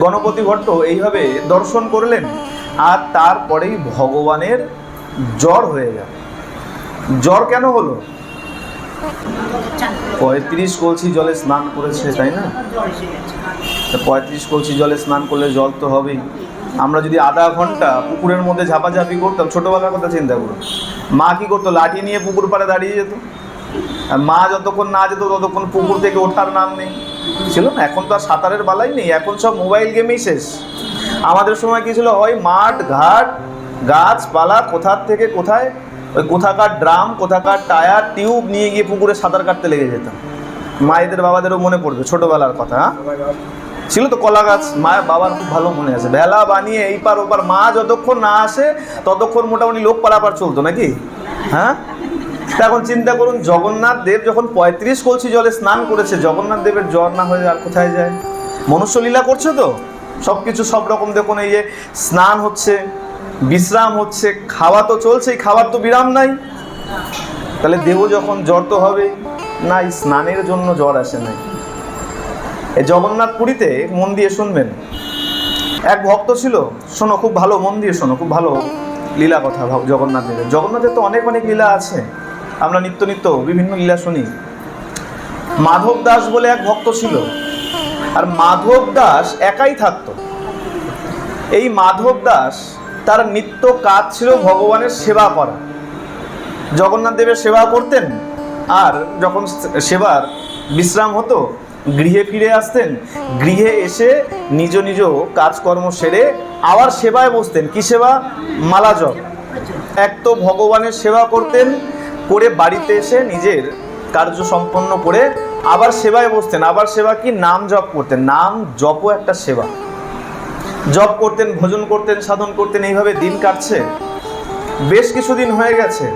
গণপতি ভট্ট এইভাবে দর্শন করলেন, আর তারপরেই ভগবানের জ্বর হয়ে গেল। জ্বর কেন হলো? পঁয়ত্রিশ কলসি জলে স্নান করেছে, তাই না? পঁয়ত্রিশ কলসি জলে স্নান করলে জল তো হবেই। আমরা যদি আধা ঘণ্টা পুকুরের মধ্যে ঝাপাঝাপি করতাম, ছোটবেলার কথা চিন্তা করুন। মা কি করতো, লাঠি নিয়ে পুকুর পাড়ে দাঁড়িয়ে যেত? আর মা যতক্ষণ না যেত, ততক্ষণ পুকুর থেকে ওঠার নাম নেই। ছিল না, এখন তো আর সাঁতারের বালাই নেই, এখন সব মোবাইল গেমেই শেষ। আমাদের সময় কি ছিল? হয় মাঠ, ঘাট গাছপালা কোথার থেকে কোথায়? ওই কোথাকার ড্রাম, কোথাকার টায়ার, টিউব নিয়ে গিয়ে পুকুরে সাঁতার কাটতে লেগে যেতাম। মায়েদের, বাবাদেরও মনে পড়বে, ছোটবেলার কথা হ্যাঁ? ছিল তো কলা গাছ মা বাবার খুব ভালো মনে আছে। বেলা বানিয়ে এই পার ওপার, মা যতক্ষণ না আসে, ততক্ষণ মোটামুটি লোক পারাপার চলতো নাকি? হ্যাঁ? তা এখন চিন্তা করুন জগন্নাথ দেব যখন পঁয়ত্রিশ কলসি জলে স্নান করেছে জগন্নাথ দেবের জ্বর না হয়ে আর কোথায় যায়? মনুষ্য লীলা করছে তো? সব কিছু সব রকম দেখুন এই যে স্নান হচ্ছে বিশ্রাম হচ্ছে খাওয়া তো চলছেই খাওয়ার তো বিরাম নাই। তাহলে দেহ যখন জ্বর তো হবে না স্নানের জন্য জ্বর আসে নাই। এই জগন্নাথ পুরীতে মন দিয়ে শুনবেন। এক ভক্ত ছিল শোনো খুব ভালো মন দিয়ে শোনো খুব ভালো লীলা কথা জগন্নাথ দেবের। জগন্নাথের তো অনেক অনেক লীলা আছে। আমরা নিত্য নিত্য বিভিন্ন লীলা শুনি। মাধব দাস বলে এক ভক্ত ছিল। আর মাধব দাস একাই থাকতো। এই মাধব দাস তার নিত্য কাজ ছিল ভগবানের সেবা করা। জগন্নাথ দেবের সেবা করতেন। আর যখন সেবার বিশ্রাম হতো, গৃহে ফিরে আসতেন, গৃহে এসে নিজ নিজ কাজকর্ম সেরে আবার সেবায় বসতেন। কি সেবা? মালা জপ এক তো ভগবানের সেবা করতেন করে বাড়িতে এসে নিজের কার্য সম্পন্ন করে আবার সেবায় বসতেন। আবার সেবা কি? নাম জপ করতেন। নাম জপও একটা সেবা। জপ করতেন, ভোজন করতেন, সাধন করতেন, এইভাবে দিন কাটছে। বেশ কিছুদিন হয়ে গেছে।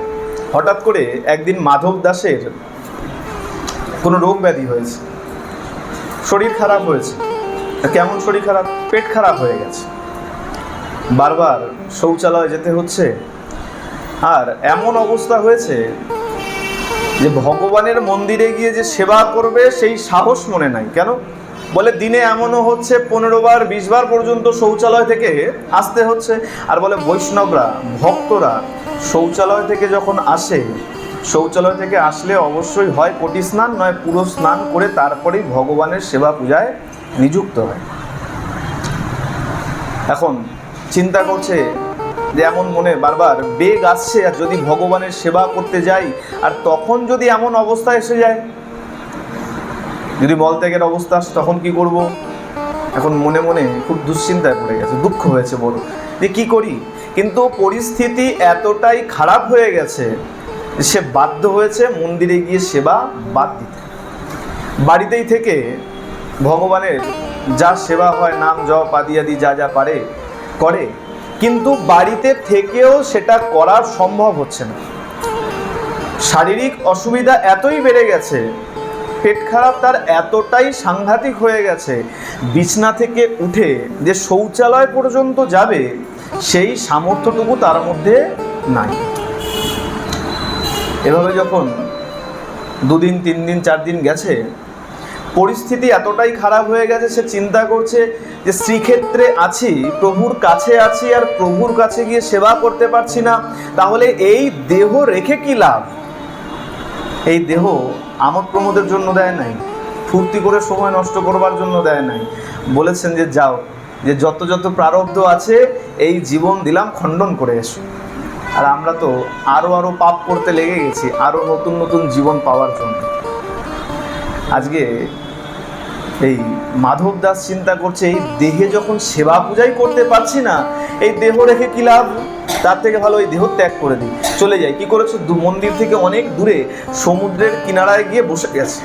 হঠাৎ করে একদিন মাধব দাসের কোনো রোগ ব্যাধি হয়েছে। শরীর খারাপ হয়েছে। কেমন শরীর খারাপ? পেট খারাপ হয়ে গেছে। বারবার শৌচালয়ে যেতে হচ্ছে। আর এমন অবস্থা হয়েছে যে ভগবানের মন্দিরে গিয়ে যে সেবা করবে, সেই সাহস মনে নাই। কেন? বলে দিনে এমনও হচ্ছে পনেরো বার, বিশ বার পর্যন্ত শৌচালয় থেকে আসতে হচ্ছে। আর বলে বৈষ্ণবরা, ভক্তরা শৌচালয় থেকে যখন আসে, শৌচালয় থেকে আসলে অবশ্যই হয় কোটি স্নান, নয় পুরো স্নান করে তারপরেই ভগবানের সেবা পূজায় নিযুক্ত হয়। এখন চিন্তা করছে যে এমন মনে বারবার বেগ আসছে আর যদি ভগবানের সেবা করতে যাই, আর তখন যদি এমন অবস্থা এসে যায়, যদি মলত্যাগের অবস্থা আসে, তখন কি করব? এখন মনে মনে খুব দুশ্চিন্তায় পড়ে গেছে, দুঃখ হয়েছে বড়। যে কি করি? কিন্তু পরিস্থিতি এতটাই খারাপ হয়ে গেছে সে বাধ্য হয়েছে মন্দিরে গিয়ে সেবা বাদ দিতে। বাড়িতেই থেকে ভগবানের যা সেবা হয়, নাম জপ আদি আদি যা যা পারে, করে কিন্তু বাড়িতে থেকেও সেটা করা সম্ভব হচ্ছে না। শারীরিক অসুবিধা এতই বেড়ে গেছে, পেট খারাপ তার এতটাই সাংঘাতিক হয়ে গেছে, বিছনা থেকে উঠে যে শৌচালয় পর্যন্ত যাবে, সেই সামর্থ্যটুকু তার মধ্যে নাই। এভাবে যখন দুদিন তিন দিন চার দিন গেছে পরিস্থিতি এতটাই খারাপ হয়ে গেছে, সে চিন্তা করছে যে শ্রীক্ষেত্রে আছি, প্রভুর কাছে আছি আর প্রভুর কাছে গিয়ে সেবা করতে পারছি না। তাহলে এই দেহ রেখে কি লাভ? এই দেহ আমোদ প্রমোদের জন্য দেয় নাই, ফুর্তি করে সময় নষ্ট করবার জন্য দেয় নাই। বলেছেন যে, যাও, যে যত যত প্রারব্ধ আছে, এই জীবন দিলাম, খণ্ডন করে এসো। আর আমরা তো আরও আরও পাপ করতে লেগে গেছি আরও নতুন নতুন জীবন পাওয়ার জন্য। আজকে এই মাধব দাস চিন্তা করছে, এই দেহে যখন সেবা পূজাই করতে পারছি না, এই দেহ রেখে কি লাভ? তার থেকে ভালো এই দেহ ত্যাগ করে দিই। চলে যাই। কি করেছে? দু মন্দির থেকে অনেক দূরে সমুদ্রের কিনারায় গিয়ে বসে গেছে।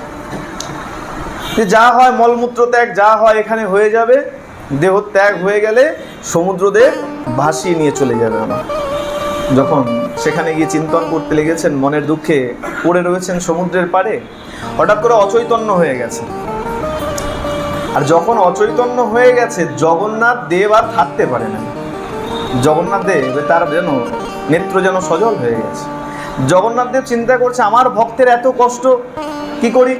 যে যা হয় মলমূত্র ত্যাগ, যা হয় এখানে হয়ে যাবে। দেহ ত্যাগ হয়ে গেলে সমুদ্রদেব ভাসিয়ে নিয়ে চলে যাবে আমার যখন সেখানে গিয়ে চিন্তন করতে লেগেছেন, মনের দুঃখে পড়ে রয়েছেন সমুদ্রের পাড়ে, হঠাৎ করে অচৈতন্য হয়ে গেছে। আর যখন অচৈতন্য হয়ে গেছে, জগন্নাথ দেব আর থাকতে পারে না। জগন্নাথ দেব তার যেন নেত্র যেন সজল হয়ে গেছে। জগন্নাথ দেব চিন্তা করছে, আমার ভক্তের এত কষ্ট, কি করি?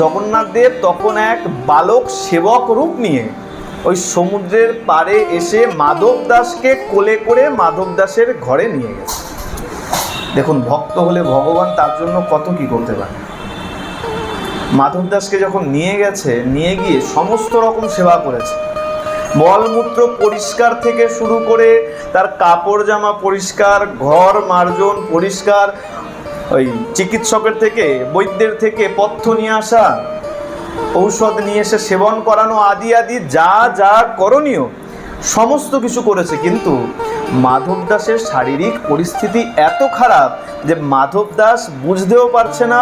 জগন্নাথ দেব তখন এক বালক সেবক রূপ নিয়ে ওই সমুদ্রের পাড়ে এসে মাধব দাসকে কোলে করে মাধব দাসের ঘরে নিয়ে গেছে। দেখুন, ভক্ত হলে ভগবান তার জন্য কত কি করতে পারে? মাধব দাসকে যখন নিয়ে গেছে, নিয়ে গিয়ে সমস্ত রকম সেবা করেছে। মলমূত্র পরিষ্কার থেকে শুরু করে তার কাপড় জামা পরিষ্কার, ঘর মার্জন পরিষ্কার, ওই চিকিৎসকের থেকে, বৈদ্যের থেকে পথ্য নিয়ে আসা, ঔষধ নিয়ে এসে সেবন করানো আদি আদি যা যা করণীয়, সমস্ত কিছু করেছে। কিন্তু মাধব দাসের শারীরিক পরিস্থিতি এত খারাপ যে মাধব দাস বুঝতেও পারছে না,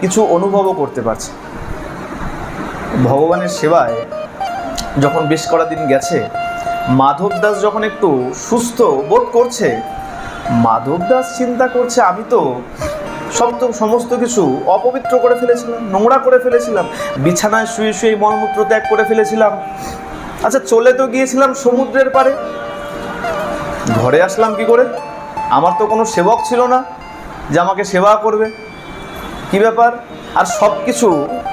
কিছু অনুভবও করতে পারছে ভগবানের সেবায় যখন বেশ করা দিন গেছে, মাধব দাস যখন একটু সুস্থ বোধ করছে, মাধব দাস চিন্তা করছে, আমি তো সব তো সমস্ত কিছু অপবিত্র করে ফেলেছিলাম, নোংরা করে ফেলেছিলাম, বিছানায় শুয়ে শুয়ে মলমূত্র ত্যাগ করে ফেলেছিলাম। আচ্ছা চলে তো গিয়েছিলাম সমুদ্রের পারে ঘরে আসলাম কি করে? আমার তো কোনো সেবক ছিল না যে আমাকে সেবা করবে। কি ব্যাপার? আর সব কিছু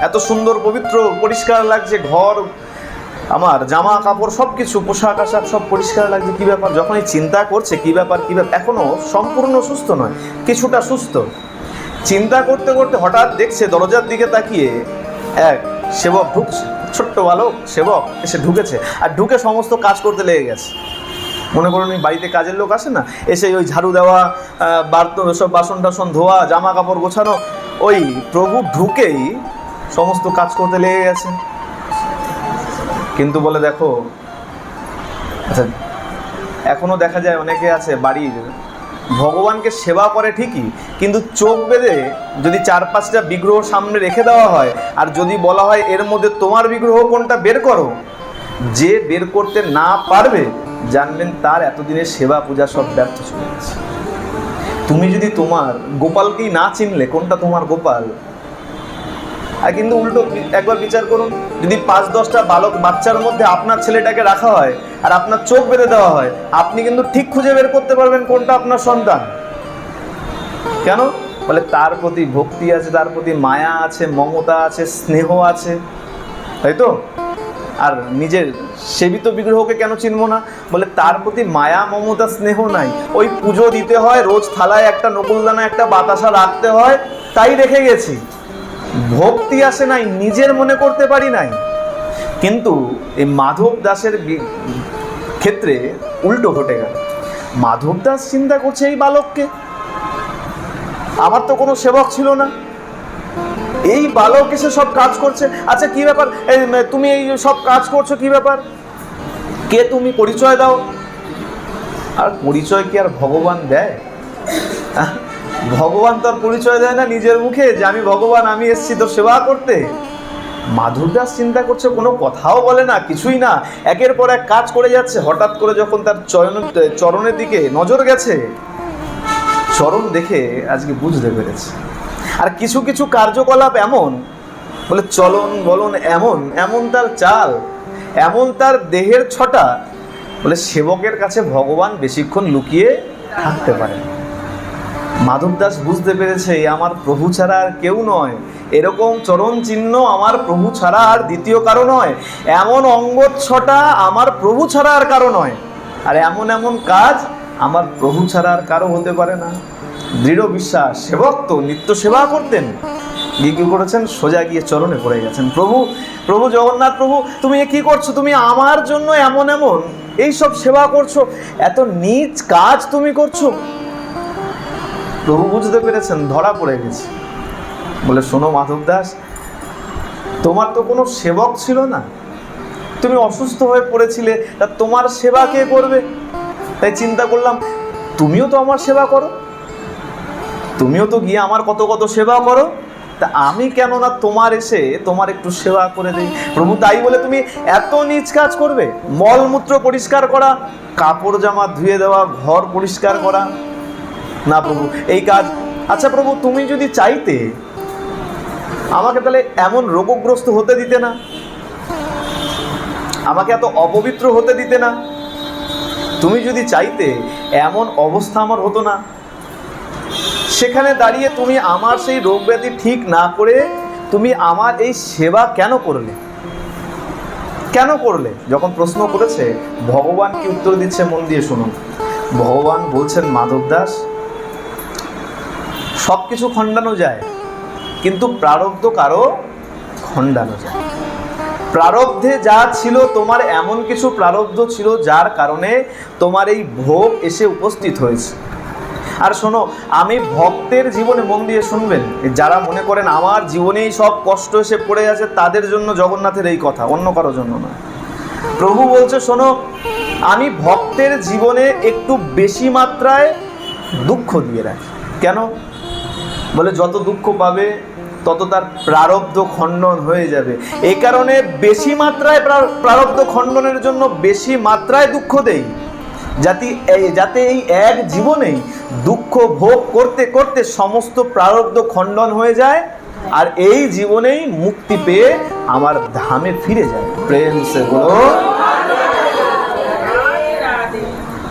এত সুন্দর, পবিত্র, পরিষ্কার লাগছে, ঘর, আমার জামা, কাপড় সব কিছু পোশাক, আশাক সব পরিষ্কার লাগছে, কি ব্যাপার? যখনই চিন্তা করছে, কি ব্যাপার কি ব্যাপার, এখনও সম্পূর্ণ সুস্থ নয়, কিছুটা সুস্থ। চিন্তা করতে করতে হঠাৎ দেখছে দরজার দিকে তাকিয়ে এক সেবক ঢুকছে। ছোট্ট বালক, সেবক, এসে ঢুকেছে, আর ঢুকে সমস্ত কাজ করতে লেগে গেছে। মনে করুন বাড়িতে কাজের লোক আসে না, এসে ওই ঝাড়ু দেওয়া বার্ত সব বাসন টাসন ধোয়া, জামা কাপড় গোছানো, ওই প্রভু ঢুকেই সমস্ত কাজ করতে লেগে গেছে। কিন্তু বলে দেখো আচ্ছা এখনও দেখা যায় অনেকে আছে বাড়ির, ভগবানকে সেবা করে ঠিকই, কিন্তু চোখ বেঁধে যদি চার পাঁচটা বিগ্রহ সামনে রেখে দেওয়া হয়, আর যদি বলা হয় এর মধ্যে তোমার বিগ্রহ কোনটা বের করো, যে বের করতে না পারবে জানবেন তার এতদিনের সেবা পূজা সব ব্যর্থ চলে গেছে। তুমি যদি তোমার গোপালকেই না চিনলে, কোনটা তোমার গোপাল? আর কিন্তু উল্টো, একবার বিচার করুন, যদি পাঁচ দশটা বালক বাচ্চার মধ্যে আপনার ছেলেটাকে রাখা হয় আর আপনার চোখ বেঁধে দেওয়া হয়, আপনি কিন্তু ঠিক খুঁজে বের করতে পারবেন কোনটা আপনার সন্তান। কেন? বলে তার প্রতি ভক্তি আছে, তার প্রতি মায়া আছে, মমতা আছে, স্নেহ আছে। তাই তো? আর নিজের সেবিত বিগ্রহকে কেন চিনবো না? বলে তার প্রতি মায়া, মমতা, স্নেহ নাই। ওই পুজো দিতে হয়, রোজ থালায় একটা নকুলদানা একটা বাতাসা রাখতে হয়, তাই রেখে গেছি। ভক্তি আসে নাই, নিজের মনে করতে পারি নাই। কিন্তু এই মাধব দাসের ক্ষেত্রে উল্টো ঘটে গেল। মাধব দাস চিন্তা করছে এই বালককে। আমার তো কোনো সেবক ছিল না। এই বালক এসে সব কাজ করছে। আচ্ছা কি ব্যাপার? তুমি এই সব কাজ করছ, কি ব্যাপার? কে তুমি পরিচয় দাও? আর পরিচয় কি আর ভগবান দেয়? ভগবান তার পরিচয় দেয় না নিজের মুখে, যে আমি ভগবান, আমি এসেছি তোর সেবা করতে। মাধুর দাস চিন্তা করছে, কোনো কথাও বলে না, কিছুই না। একের পর এক কাজ করে যাচ্ছে, হঠাৎ করে যখন তার চরণ চরণের দিকে নজর গেছে, চরণ দেখে আজকে বুঝতে পেরেছে। আর কিছু কিছু কার্যকলাপ এমন। বলে চলন বলন এমন এমন তার চাল, এমন তার দেহের ছটা। বলে সেবকের কাছে ভগবান বেশিক্ষণ লুকিয়ে থাকতে পারে মাধব দাস বুঝতে পেরেছে, আমার প্রভু ছাড়া আর কেউ নয়। এরকম চরণ চিহ্ন আমার প্রভু ছাড়া আর দ্বিতীয় কারও নয়। এমন অঙ্গ ছটা আমার প্রভু ছাড়া আর কারও নয়। আর এমন এমন কাজ আমার প্রভু ছাড়া আর কারও হতে পারে না। দৃঢ় বিশ্বাস, সেবক তো, নিত্য সেবা করতেন। গিয়ে কি করেছেন? সোজা গিয়ে চরণে পড়ে গেছেন। প্রভু প্রভু জগন্নাথ প্রভু, তুমি কি করছ? তুমি আমার জন্য এমন এমন। এই সব সেবা করছ। এত নিজ কাজ তুমি করছ। প্রভু বুঝতে পেরেছেন, ধরা পড়ে গেছে। বলে, শোনো মাধব দাস, তোমার তো কোনো সেবক ছিল না। তুমি অসুস্থ হয়ে পড়েছিলে, তা তোমার সেবা কে করবে? তাই চিন্তা করলাম, তুমিও তো আমার সেবা করো। তুমিও তো গিয়ে আমার কত কত সেবা করো। তা আমি কেন না তোমার এসে তোমার একটু সেবা করে দিই। প্রভু তাই বলে তুমি এত নিজ কাজ করবে? মলমূত্র পরিষ্কার করা কাপড় জামা ধুয়ে দেওয়া ঘর পরিষ্কার করা। না প্রভু এই কাজ আচ্ছা প্রভু তুমি যদি চাইতে আমাকে তাহলে এমন রোগগ্রস্ত হতে দিতে না। আমাকে এত অপবিত্র হতে দিতে না। তুমি যদি চাইতে এমন অবস্থা আমার হতো না। সেখানে দাঁড়িয়ে তুমি আমার সেই রোগ ব্যাধি ঠিক না করে তুমি আমার এই সেবা কেন করলে? কেন করলে? যখন প্রশ্ন করেছে, ভগবান কি উত্তর দিচ্ছে মন দিয়ে শুনুন। ভগবান বলছেন, মাধব দাস সব কিছু খণ্ডানো যায়, কিন্তু প্রারব্ধ কারও খণ্ডানো যায় প্রারব্ধে যা ছিল, তোমার এমন কিছু প্রারব্ধ ছিল, যার কারণে তোমার এই ভোগ এসে উপস্থিত হয়েছে। আর শোনো, আমি ভক্তের জীবনে মন দিয়ে শুনবেন। যারা মনে করেন আমার জীবনেই সব কষ্ট এসে পড়ে আছে, তাদের জন্য জগন্নাথের এই কথা, অন্য কারোর জন্য না। প্রভু বলছে, শোনো, আমি ভক্তের জীবনে একটু বেশি মাত্রায় দুঃখ দিয়ে রাখি। কেন? বলে, যত দুঃখ পাবে, তত তার প্রারব্ধ খণ্ডন হয়ে যাবে। এই কারণে বেশি মাত্রায় প্রা- প্রারব্ধ খণ্ডনের জন্য বেশি মাত্রায় দুঃখ দেই। যাতে এই যাতে এই এক জীবনেই দুঃখ ভোগ করতে করতে সমস্ত প্রারব্ধ খণ্ডন হয়ে যায় আর এই জীবনেই মুক্তি পেয়ে আমার ধামে ফিরে যায়। প্রেম সে বলো।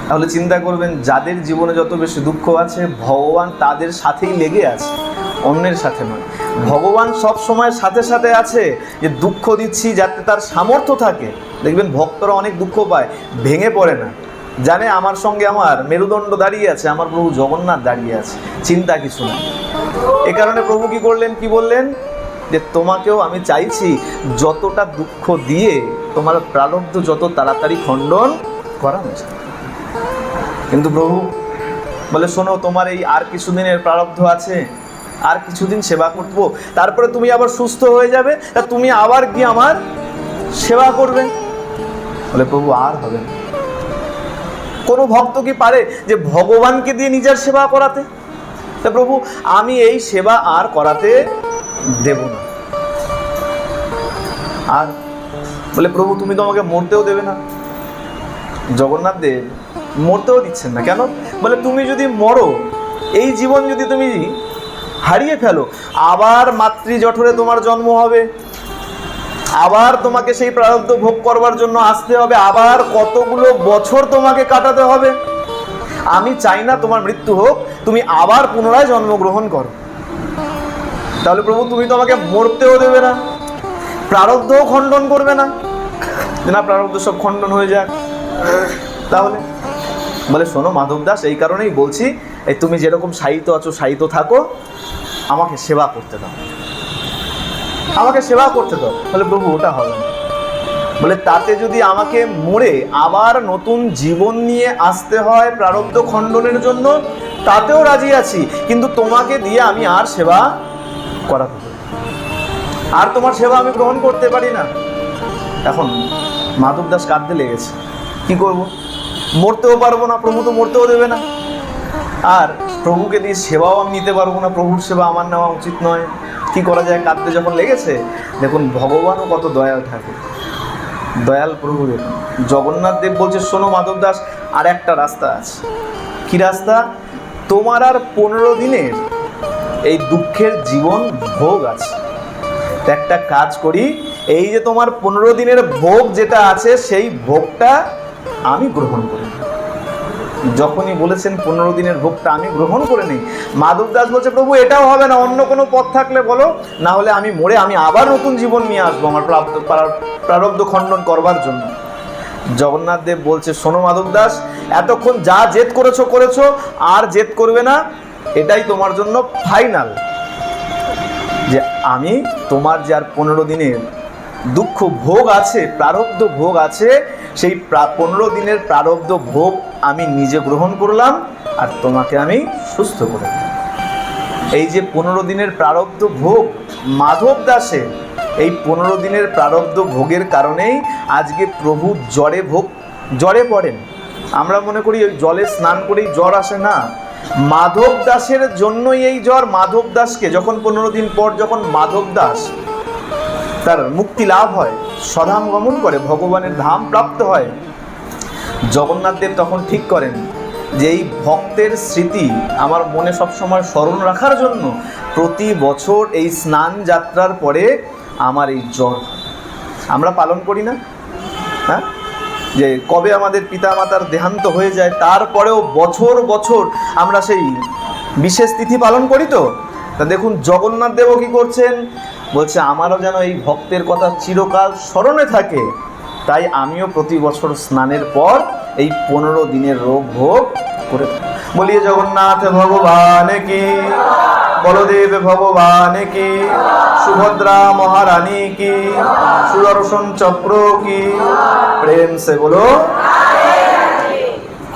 তাহলে চিন্তা করবেন, যাদের জীবনে যত বেশি দুঃখ আছে, ভগবান তাদের সাথেই লেগে আছে, অন্যের সাথে নয়। ভগবান সব সময় সাথে সাথে আছে যে দুঃখ দিচ্ছি যাতে তার সামর্থ্য থাকে। দেখবেন ভক্তরা অনেক দুঃখ পায়, ভেঙে পড়ে না। জানে আমার সঙ্গে আমার মেরুদণ্ড দাঁড়িয়ে আছে, আমার প্রভু জগন্নাথ দাঁড়িয়ে আছে, চিন্তা কিছু না। এ কারণে প্রভু কি করলেন, কি বললেন? যে তোমাকেও আমি চাইছি যতটা দুঃখ দিয়ে তোমার প্রারব্ধ যত তাড়াতাড়ি খণ্ডন করা যায় কিন্তু প্রভু বলে, শোনো, তোমার এই আর কিছুদিনের প্রারব্ধ আছে, আর কিছুদিন সেবা করব, তারপরে তুমি আবার সুস্থ হয়ে যাবে, তা তুমি আবার গিয়ে আমার সেবা করবে। বলে, প্রভু, আর হবে না। কোনো ভক্ত কি পারে যে ভগবানকে দিয়ে নিজের সেবা করাতে? তা প্রভু, আমি এই সেবা আর করাতে দেব না। আর বলে, প্রভু, তুমি তো আমাকে মরতেও দেবে না। জগন্নাথ দেব মরতেও দিচ্ছেন না। কেন? বলে, তুমি যদি মরো, এই জীবন যদি তুমি হারিয়ে ফেলো, আবার মাতৃ জঠরে তোমার জন্ম হবে। আবার তোমাকে সেই প্রারব্ধ ভোগ করবার জন্য আসতে হবে। আবার কতগুলো বছর তোমাকে কাটাতে হবে? আমি চাই না তোমার মৃত্যু হোক, তুমি আবার পুনরায় জন্মগ্রহণ করো। তাহলে প্রভু, তুমি তো আমাকে মরতেও দেবে না, প্রারব্ধও খণ্ডন করবে না। না, প্রারব্ধ সব খণ্ডন হয়ে যাক তাহলে বলে, শোনো মাধব দাস, এই কারণেই বলছি, এই তুমি যেরকম সাহিত্য আছো সাহিত্য থাকো, আমাকে সেবা করতে দাও। আমাকে সেবা করতে দাও। বলে, প্রভু, ওটা হবে না। বলে, তাতে যদি আমাকে মরে আবার নতুন জীবন নিয়ে আসতে হয় প্রারব্ধ খণ্ডনের জন্য, তাতেও রাজি আছি। কিন্তু তোমাকে দিয়ে আমি আর সেবা করাতে আর তোমার সেবা আমি গ্রহণ করতে পারি না। এখন মাধব দাস কাঁদতে লেগেছে। কি করব? মরতেও পারব না, প্রভু তো মরতেও দেবে না। আর প্রভুকে দিয়ে সেবাও আমি নিতে পারব না, প্রভুর সেবা আমার নেওয়া উচিত নয়। কি করা যায়, কাঁদতে যখন লেগেছে, দেখুন ভগবানও কত দয়াল ঠাকুর। দয়াল প্রভু দেখুন। জগন্নাথ দেব বলছে, শোনো মাধব দাস, আর একটা রাস্তা আছে। কি রাস্তা? তোমার আর পনেরো দিনের এই দুঃখের জীবন ভোগ আছে। একটা কাজ করি, এই যে তোমার পনেরো দিনের ভোগ যেটা আছে, সেই ভোগটা আমি গ্রহণ করি। যখনই বলেছেন পনেরো দিনের ভোগটা আমি গ্রহণ করে নিই। মাধব দাস বলছে, প্রভু, এটাও হবে না, অন্য কোনো পথ থাকলে বলো। না হলে আমি মরে, আমি আবার নতুন জীবন নিয়ে আসব আমার প্রাপ্ত প্রারব্ধ খণ্ডন করবার জন্য। জগন্নাথ দেব বলছে, শোনো মাধব দাস, এতক্ষণ যা জেদ করেছ করেছ, আর জেদ করবে না। এটাই তোমার জন্য ফাইনাল। যে আমি তোমার যে আর পনেরো দিনের দুঃখ ভোগ আছে, প্রারব্ধ ভোগ আছে, সেই পনেরো দিনের প্রারব্ধ ভোগ আমি নিজে গ্রহণ করলাম আর তোমাকে আমি সুস্থ করে এই যে পনেরো দিনের প্রারব্ধ ভোগ, মাধব দাসের এই পনেরো দিনের প্রারব্ধ ভোগের কারণেই আজকে প্রভু জ্বরে ভোগ, জ্বরে পড়েন। আমরা মনে করি ওই জলে স্নান করেই জ্বর আসে না। মাধব দাসের জন্যই এই জ্বর মাধব দাসকে, যখন পনেরো দিন পর যখন মাধব দাস তার মুক্তি লাভ হয়। স্বধাম গমন করে ভগবানের ধাম প্রাপ্ত হয়। জগন্নাথ দেব তখন ঠিক করেন যে এই ভক্তের স্মৃতি আমার মনে সবসময় স্মরণ রাখার জন্য প্রতি বছর এই স্নান যাত্রার পরে আমার এই জ্বর আমরা পালন করি না? হ্যাঁ? যে কবে আমাদের পিতামাতার দেহান্ত হয়ে যায়, তারপরেও বছর বছর আমরা সেই বিশেষ তিথি পালন করি তো? তা দেখুন, জগন্নাথ দেবও কি করছেন? বলছে, আমারও যেন এই ভক্তের কথা চিরকাল স্মরণে থাকে। তাই আমিও প্রতি বছর স্নানের পর এই পনেরো দিনের রোগ ভোগ করে। বলিয়ে জগন্নাথ ভগবান কি, বলদেব ভগবান কি, সুভদ্রা মহারানী কি, সুদর্শন চক্র কি, প্রেম সে বলো।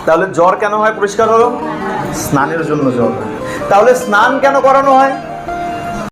তাহলে জ্বর কেন হয় পরিষ্কার হলো? স্নানের জন্য জ্বর। তাহলে স্নান কেন করানো হয়?